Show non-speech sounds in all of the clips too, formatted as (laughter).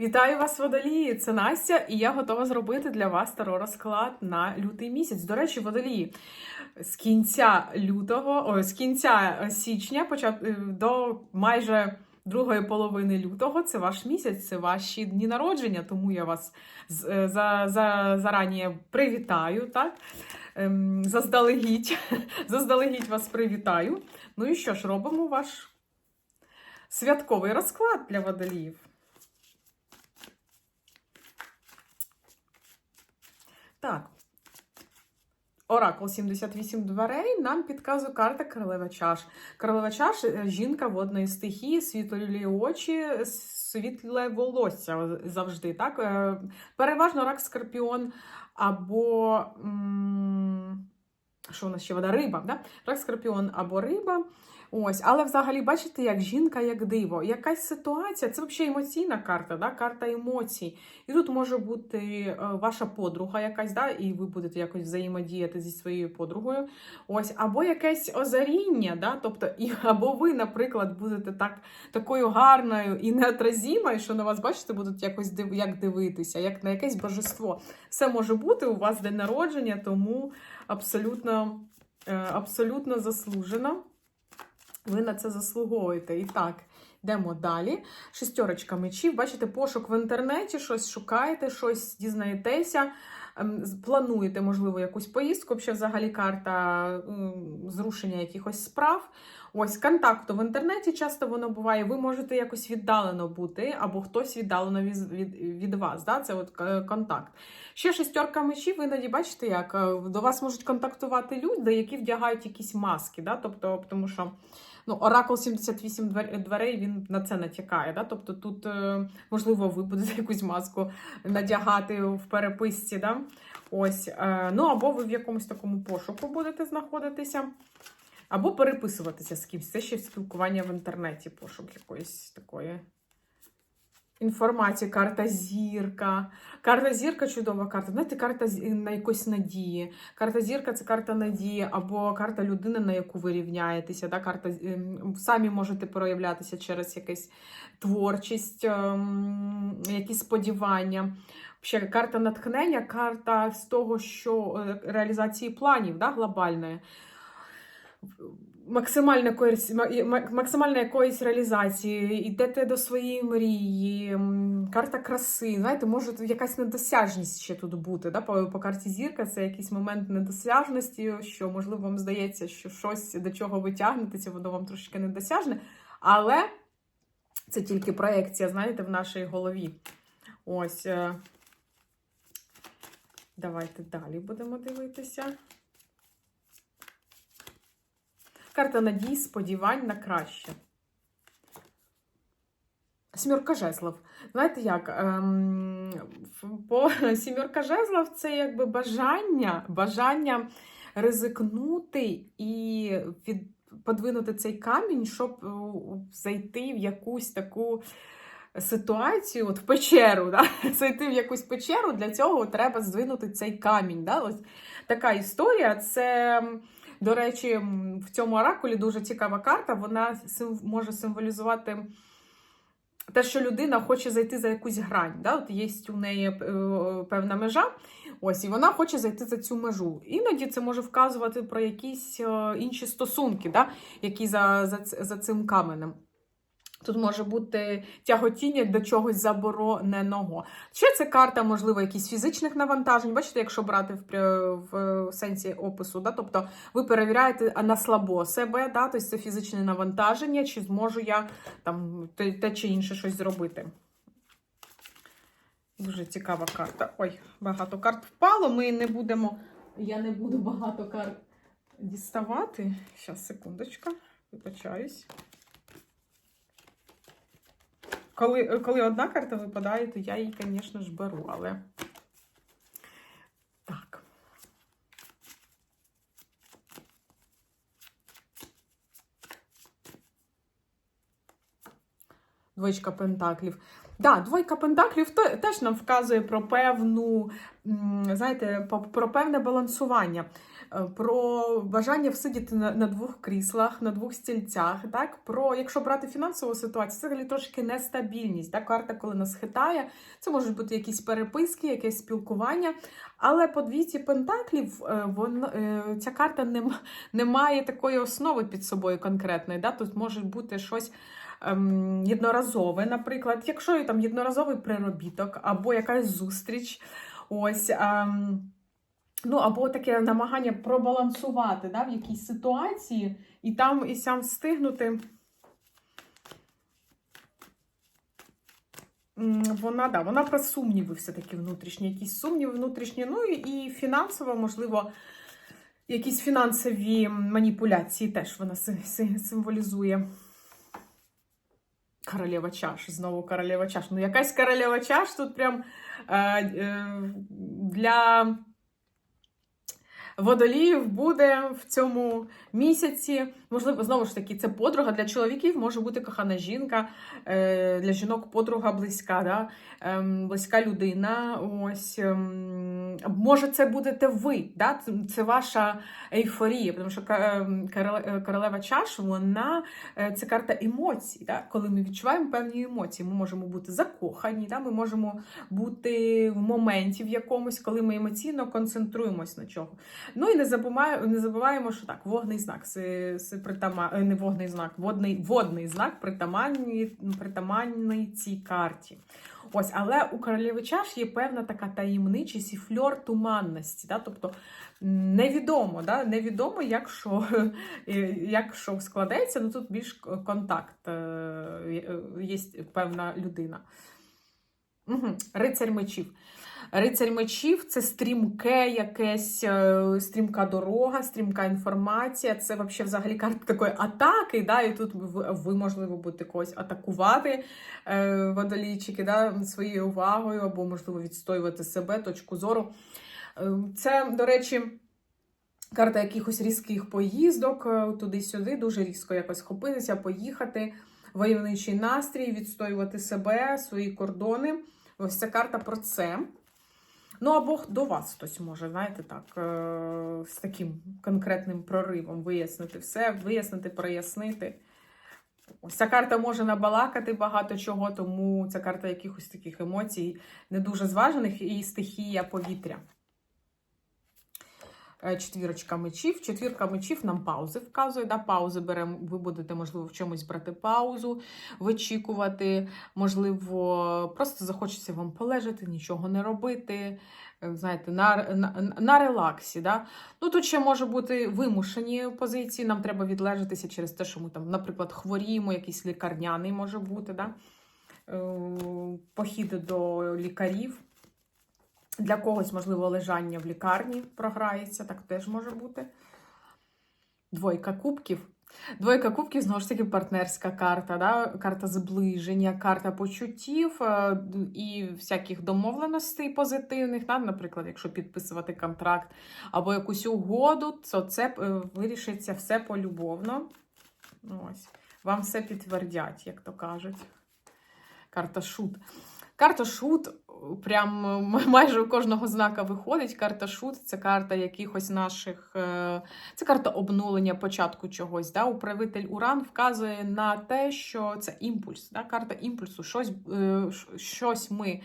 Вітаю вас, водолії! Це Настя, і я готова зробити для вас таро розклад на лютий місяць. До речі, водолії з кінця лютого, о, з кінця січня, почат е, до майже другої половини лютого. Це ваш місяць, це ваші дні народження. Тому я вас е, за, за, зарані привітаю. Так? Ем, заздалегідь, (laughs) заздалегідь вас привітаю. Ну і що ж, робимо ваш святковий розклад для водоліїв. Так. Оракул 78 дверей нам підказує карта королева чаш. Королева чаш жінка водної стихії, світлі очі, світле волосся завжди. Так? Е, Переважно рак скорпіон або. Що у нас ще вода? Риба. Да? Рак скорпіон або риба. Ось, але взагалі, бачите, як жінка, як диво. Якась ситуація, це взагалі емоційна карта, да? карта емоцій. І тут може бути е, ваша подруга якась, да? і ви будете якось взаємодіяти зі своєю подругою. Ось, або якесь озаріння, да? тобто, і, (laughs) або ви, наприклад, будете так, такою гарною і неотразімою, що на вас, бачите, будуть якось див, як дивитися, як на якесь божество. Все може бути, у вас день народження, тому абсолютно, е, абсолютно заслужено. Ви на це заслуговуєте. І так, йдемо далі. Шестерочка мечів. Бачите, пошук в інтернеті, щось шукаєте, щось дізнаєтеся. ем, Плануєте, можливо, якусь поїздку, ще взагалі карта зрушення якихось справ. Ось контакту в інтернеті часто воно буває. Ви можете якось віддалено бути, або хтось віддалено від, від, від вас. Да? Це от е, контакт. Ще шестерка мечів, ви іноді бачите, як е, до вас можуть контактувати люди, які вдягають якісь маски. Да? Тобто, тому що ну, Оракул 78 дверей він на це натякає. Да? Тобто тут, е, можливо, ви будете (laughs) якусь маску надягати в переписці. Да? Ось, е, ну або ви в якомусь такому пошуку будете знаходитися, або переписуватися з кимось. Це ще спілкування в інтернеті, пошук якоїсь такої. Інформації, карта зірка. Карта зірка чудова карта. Знаєте, карта на якоїсь надії. Карта зірка це карта надії, або карта людини, на яку ви рівняєтеся. Да? Карта, ем, самі можете проявлятися через якусь творчість, ем, якісь сподівання. Ще карта натхнення, карта з того, що е, реалізації планів да, глобальної. Максимальна якоїсь, ма- максимальна якоїсь реалізації, йдете до своєї мрії, карта краси. Знаєте, може якась недосяжність ще тут бути. Да? По, по карті зірка це якийсь момент недосяжності, що, можливо, вам здається, що щось, до чого ви тягнетеся, воно вам трошки недосяжне. Але це тільки проекція, знаєте, в нашій голові. Ось. е, Давайте далі будемо дивитися. Карта надій, сподівань на краще. Сімерка жезлов. Знаєте як? Ем, по (laughs) сімерка жезлов це якби бажання, бажання ризикнути і від, подвинути цей камінь, щоб е, зайти в якусь таку ситуацію, от в печеру, да? (laughs) зайти в якусь печеру, для цього треба здвинути цей камінь. Да? Ось така історія. Це. До речі, в цьому оракулі дуже цікава карта. Вона може символізувати те, що людина хоче зайти за якусь грань. Да? От є у неї е, певна межа, ось, і вона хоче зайти за цю межу. Іноді це може вказувати про якісь е, інші стосунки, да? які за, за, за цим каменем. Тут може бути тяготіння до чогось забороненого. Ще це карта, можливо, якісь фізичних навантажень. Бачите, якщо брати в, в сенсі опису, да? тобто ви перевіряєте на слабо себе, да? тобто це фізичне навантаження, чи зможу я там те, те чи інше щось зробити. Дуже цікава карта. Ой, багато карт впало. Ми не будемо. Я не буду багато карт діставати. Зараз, секундочка, вибачаюсь. Коли, коли одна карта випадає, то я її, звісно ж, беру, але. Так. Двоєчка пентаклів. Да, двойка пентаклів теж нам вказує про певну, знаєте, про певне балансування. Е, про бажання всидіти на, на двох кріслах, на двох стільцях. Так? Про, якщо брати фінансову ситуацію, це взагалі трошки нестабільність. Так? Карта, коли нас хитає, це можуть бути якісь переписки, якесь спілкування. Але по двійці пентаклів е, вон, е, ця карта не, не має такої основи під собою конкретної. Да? Тут може бути щось ем, єдноразове, наприклад, якщо там єдноразовий приробіток або якась зустріч. Ось. Ем, Ну, або таке намагання пробалансувати да, в якійсь ситуації і там і сям встигнути. Вона, да, вона про сумніви все-таки внутрішні, якісь сумніви внутрішні, ну і, фінансово, можливо, якісь фінансові маніпуляції теж вона си- си- символізує. Королева чаш, знову королева чаш. Ну, якась королева чаш тут прям е, е, для водоліїв буде в цьому місяці. Можливо, знову ж таки, це подруга для чоловіків може бути кохана жінка, е, для жінок подруга близька, да? ем, близька людина. Ось ем, може, це будете ви, да? це, ваша ейфорія, тому що ем, е, королева чаш, вона е, це карта емоцій. Да? Коли ми відчуваємо певні емоції, ми можемо бути закохані, да? ми можемо бути в моменті в якомусь, коли ми емоційно концентруємось на чого. Ну і не забуваємо, не забуваємо, що так, вогний знак це, це притама, е, не вогний знак, водний, водний знак притаманний, притаманний цій карті. Ось, але у королеви чаш є певна така таємничість і фльор туманності. Да? Тобто невідомо, да? невідомо, як що, (laughs) е, як що складеться, ну тут більш контакт, е, є певна людина. Угу. Рицарь мечів. Рицарь мечів це стрімке якесь, е, стрімка дорога, стрімка інформація. Це взагалі карта такої атаки. Да? І тут ви, можливо, будете когось атакувати е, водолійчики да? своєю увагою, або, можливо, відстоювати себе, точку зору. Е, Це, до речі, карта якихось різких поїздок туди-сюди, дуже різко якось хопитися, поїхати, войовничий настрій, відстоювати себе, свої кордони. Ось ця карта про це. Ну, або до вас хтось може, знаєте, так, е, з таким конкретним проривом вияснити все, вияснити, прояснити. Ось ця карта може набалакати багато чого, тому ця карта якихось таких емоцій не дуже зважених і стихія повітря. Е, Четвірочка мечів. Четвірка мечів нам паузи вказує. Да? Паузи беремо, ви будете, можливо, в чомусь брати паузу, вичікувати, можливо, просто захочеться вам полежати, нічого не робити. е, Знаєте, на, на, на релаксі. Да? Ну, тут ще може бути вимушені позиції. Нам треба відлежатися через те, що ми там, наприклад, хворіємо, якийсь лікарняний може бути. Да? Е, Похід до лікарів. Для когось, можливо, лежання в лікарні програється, так теж може бути. Двойка кубків. Двойка кубків, знову ж таки, партнерська карта, да? карта зближення, карта почуттів е, і всяких домовленостей позитивних. Да? Наприклад, якщо підписувати контракт або якусь угоду, то це е, вирішиться все полюбовно. Ось. Вам все підтвердять, як то кажуть. Карта шут. Карта шут прям (laughs) майже у кожного знака виходить. Карта шут це карта якихось наших. е, Це карта обнулення початку чогось. Да? Управитель Уран вказує на те, що це імпульс. Да? Карта імпульсу. Щось, е, щось ми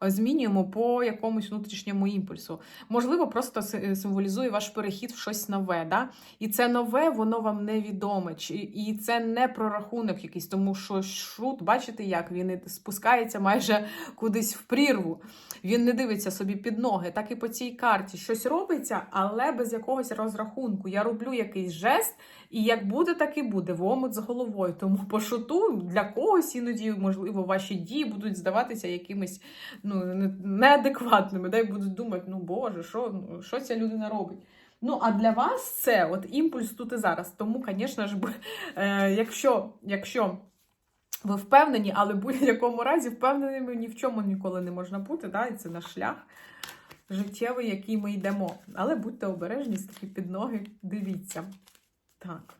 змінюємо по якомусь внутрішньому імпульсу. Можливо, просто символізує ваш перехід в щось нове. Да? І це нове, воно вам невідоме. І це не прорахунок якийсь, тому що шут, бачите, як він спускається майже кудись в прірву. Він не дивиться собі під ноги. Так і по цій карті щось робиться, але без якогось розрахунку. Я роблю якийсь жест, і як буде, так і буде. В омут з головою. Тому по шуту для когось іноді, можливо, ваші дії будуть здаватися якимись ну, неадекватними. Да? І будуть думати, ну Боже, що, ну, що ця людина робить? Ну, а для вас це от імпульс тут і зараз. Тому, звісно ж, е, якщо, якщо ви впевнені, але в будь-якому разі впевненими ні в чому ніколи не можна бути. Да? І це наш шлях життєвий, який ми йдемо. Але будьте обережні, такі під ноги, дивіться. Так.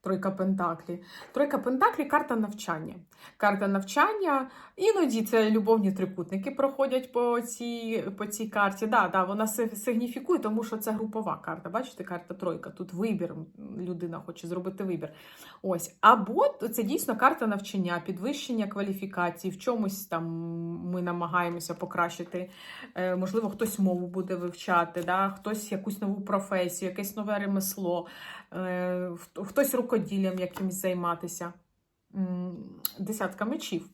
Тройка Пентаклі. Тройка Пентаклі карта навчання. Карта навчання. Іноді це любовні трикутники проходять по цій, по цій карті. Да, да, вона сигніфікує, тому що це групова карта. Бачите, карта тройка. Тут вибір. Людина хоче зробити вибір. Ось. Або це дійсно карта навчання, підвищення кваліфікації. В чомусь там ми намагаємося покращити. Е, можливо, хтось мову буде вивчати, да? хтось якусь нову професію, якесь нове ремесло, е, хтось рукоділлям якимось займатися. Десятка мечів.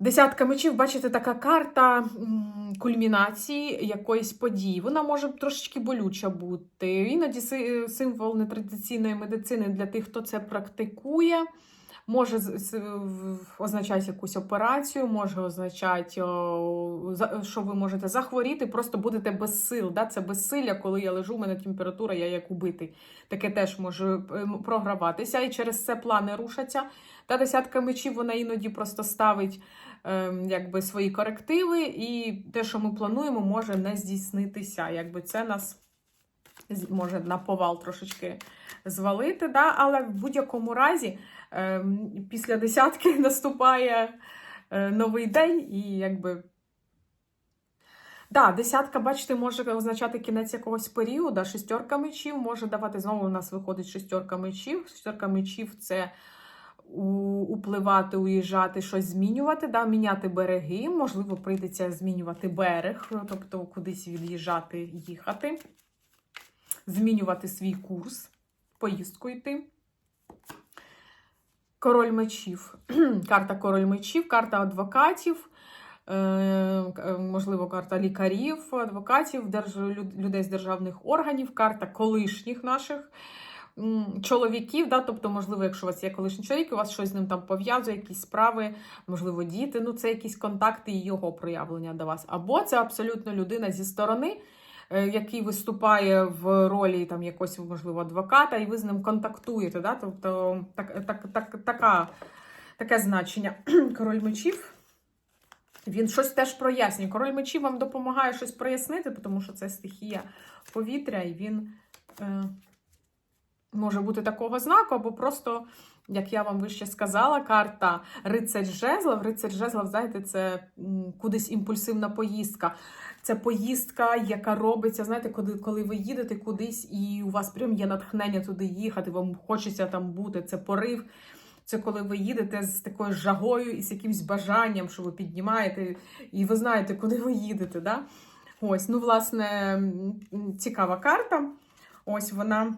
Десятка мечів, бачите, така карта кульмінації якоїсь події. Вона може трошечки болюча бути. Іноді символ нетрадиційної медицини для тих, хто це практикує. Може означати якусь операцію, може означати, що ви можете захворіти, просто будете без сил. Да? Це безсилля, коли я лежу, у мене температура, я як убитий. Таке теж може е, програватися, і через це плани рушаться. Та десятка мечів вона іноді просто ставить ем, якби, свої корективи, і те, що ми плануємо, може не здійснитися. Якби це нас може на повал трошечки звалити. Да? Але в будь-якому разі після десятки (laughs) наступає е, новий день, і якби. Да, десятка, бачите, може означати кінець якогось періоду. Шестерка мечів може давати знову у нас виходить шестерка мечів. Шестерка мечів це у- upливати, уїжджати, щось змінювати, да, міняти береги. Можливо, прийдеться змінювати берег, тобто кудись від'їжджати, їхати, змінювати свій курс, поїздку йти. Король мечів. (clears throat) карта король мечів, карта адвокатів. е, е, Можливо, карта лікарів, адвокатів, людей з державних органів, карта колишніх наших чоловіків. Да? Тобто, можливо, якщо у вас є колишній чоловік, у вас щось з ним там пов'язує, якісь справи, можливо, діти. Ну, це якісь контакти і його проявлення до вас. Або це абсолютно людина зі сторони, який виступає в ролі там якогось, можливо, адвоката, і ви з ним контактуєте. Да? Тобто так, так, так, така, таке значення (clears throat) король мечів. Він щось теж прояснює. Король мечів вам допомагає щось прояснити, тому що це стихія повітря, і він е, може бути такого знаку, або просто, як я вам вище сказала, карта рицарь жезлов. Рицарь жезлов, знаєте, це кудись імпульсивна поїздка. Це поїздка, яка робиться, знаєте, коли, коли ви їдете кудись, і у вас прям є натхнення туди їхати, вам хочеться там бути, це порив. Це коли ви їдете з такою жагою і з якимось бажанням, що ви піднімаєте, і ви знаєте, куди ви їдете. Да? Ось, ну, власне, цікава карта. Ось вона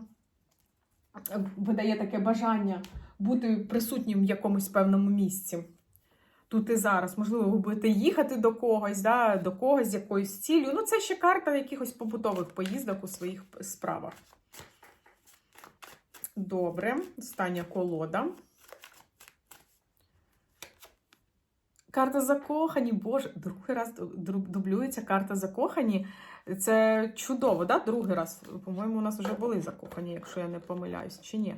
видає таке бажання бути присутнім в якомусь певному місці. Тут і зараз, можливо, ви будете їхати до когось, да, до когось з якоюсь ціллю. Ну, це ще карта якихось побутових поїздок у своїх справах. Добре, остання колода. Карта закохані, боже, другий раз дублюється карта закохані. Це чудово, да? Другий раз. По-моєму, у нас вже були закохані, якщо я не помиляюсь, чи ні?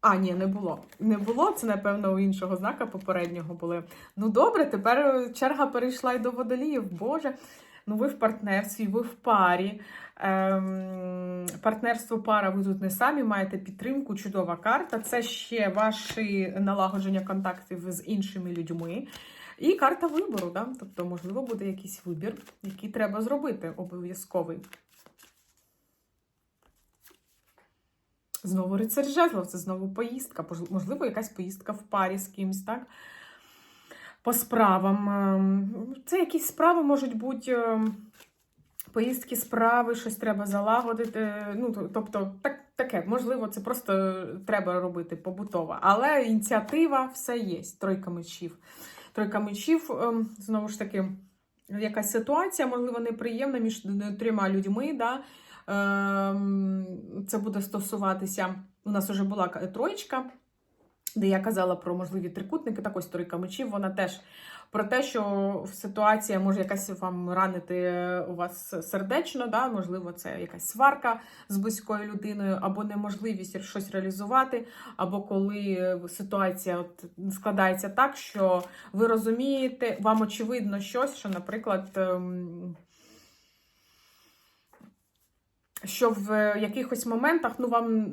А, ні, не було. Не було, це, напевно, у іншого знака попереднього були. Ну, добре, тепер черга перейшла й до водоліїв. Боже, ну ви в партнерстві, ви в парі. Ем, партнерство пара, ви тут не самі маєте підтримку, чудова карта. Це ще ваші налагодження контактів з іншими людьми. І карта вибору, да? тобто, можливо, буде якийсь вибір, який треба зробити обов'язковий. Знову рицарь жезлов, це знову поїздка. Можливо, якась поїздка в парі з кимось, так? По справам. Ем, Це якісь справи можуть бути. ем, Поїздки, справи, щось треба залагодити. Ну, тобто, так, таке, можливо, це просто треба робити побутово. Але ініціатива все є. Тройка мечів. Тройка мечів, ем, знову ж таки, якась ситуація, можливо, неприємна між трьома людьми. Да? Ем, Це буде стосуватися. У нас вже була троєчка, де я казала про можливі трикутники. Так ось тройка мечів. Вона теж про те, що ситуація може якась вам ранити у вас сердечно, да? можливо, це якась сварка з близькою людиною, або неможливість щось реалізувати, або коли ситуація от складається так, що ви розумієте, вам очевидно щось, що, наприклад, ем, що в якихось моментах ну, вам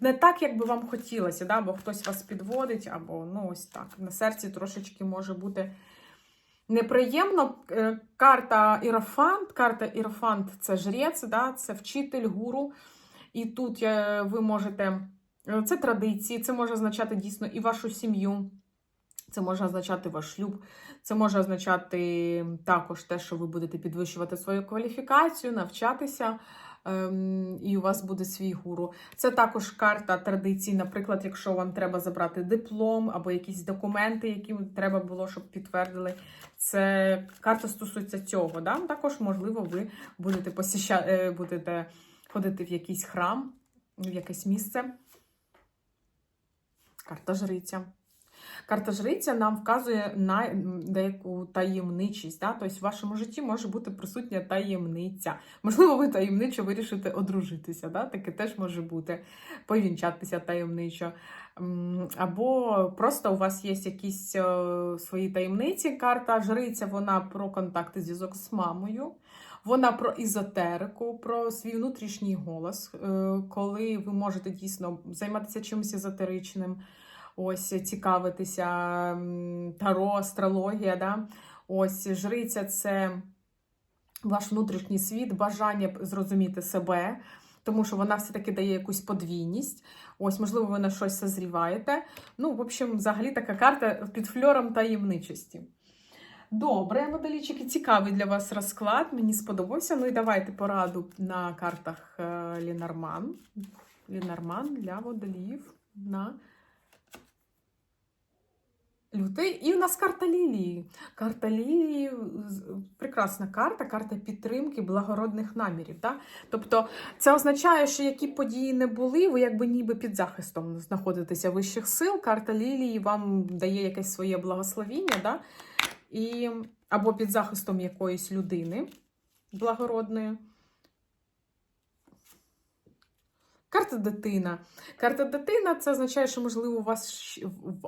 не, так, як би вам хотілося, да? бо хтось вас підводить, або ну, ось так. На серці трошечки може бути неприємно. Е, Карта Ірофант. Карта Ірофант це жрець, да? це вчитель, гуру. І тут е, ви можете. е, Це традиції, це може означати дійсно і вашу сім'ю. Це може означати ваш шлюб, це може означати також те, що ви будете підвищувати свою кваліфікацію, навчатися, ем, і у вас буде свій гуру. Це також карта традицій, наприклад, якщо вам треба забрати диплом або якісь документи, які треба було, щоб підтвердили. Це карта стосується цього. Да? Також, можливо, ви будете, посіща... е, будете ходити в якийсь храм, в якесь місце. Карта жриця. Карта жриця нам вказує на деяку таємничість. Да? Тобто в вашому житті може бути присутня таємниця. Можливо, ви таємничо вирішите одружитися. Да? Таке теж може бути, повінчатися таємничо. Або просто у вас є якісь е, свої таємниці. Карта жриця вона про контакти зв'язок з мамою. Вона про ізотерику, про свій внутрішній голос, е, коли ви можете дійсно займатися чимось езотеричним, ось цікавитися таро, астрологія. Да? Ось жриця це ваш внутрішній світ, бажання зрозуміти себе, тому що вона все-таки дає якусь подвійність. Ось, можливо, ви на щось созріваєте. Ну, в общем, взагалі така карта під фльором таємничості. Добре, водолічики, цікавий для вас розклад. Мені сподобався. Ну і давайте пораду на картах е, Лінарман. Лінарман для водоліїв на лютий. І у нас карта Лілії. Карта Лілії прекрасна карта, карта підтримки благородних намірів. Да? Тобто це означає, що які події не були, ви якби ніби під захистом знаходитеся вищих сил. Карта Лілії вам дає якесь своє благословіння. Да? і або під захистом якоїсь людини благородної. Карта дитина. Карта дитина це означає, що, можливо, у вас,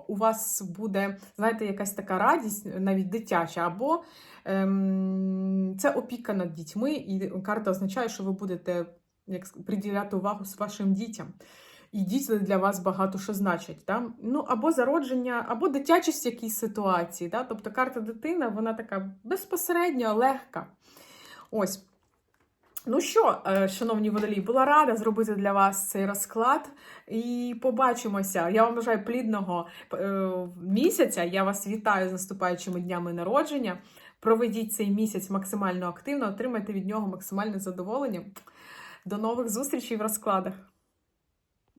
у вас буде, знаєте, якась така радість, навіть дитяча, або ем, це опіка над дітьми, і карта означає, що ви будете як приділяти увагу з вашим дітям. І діти для вас багато що значать. Да? Ну, або зародження, або дитячість в якійсь ситуації. Да? Тобто карта дитина, вона така безпосередньо легка. Ось. Ну що, е, шановні водолії, була рада зробити для вас цей розклад. І побачимося. Я вам бажаю плідного е, місяця. Я вас вітаю з наступаючими днями народження. Проведіть цей місяць максимально активно, отримайте від нього максимальне задоволення. До нових зустрічей в розкладах.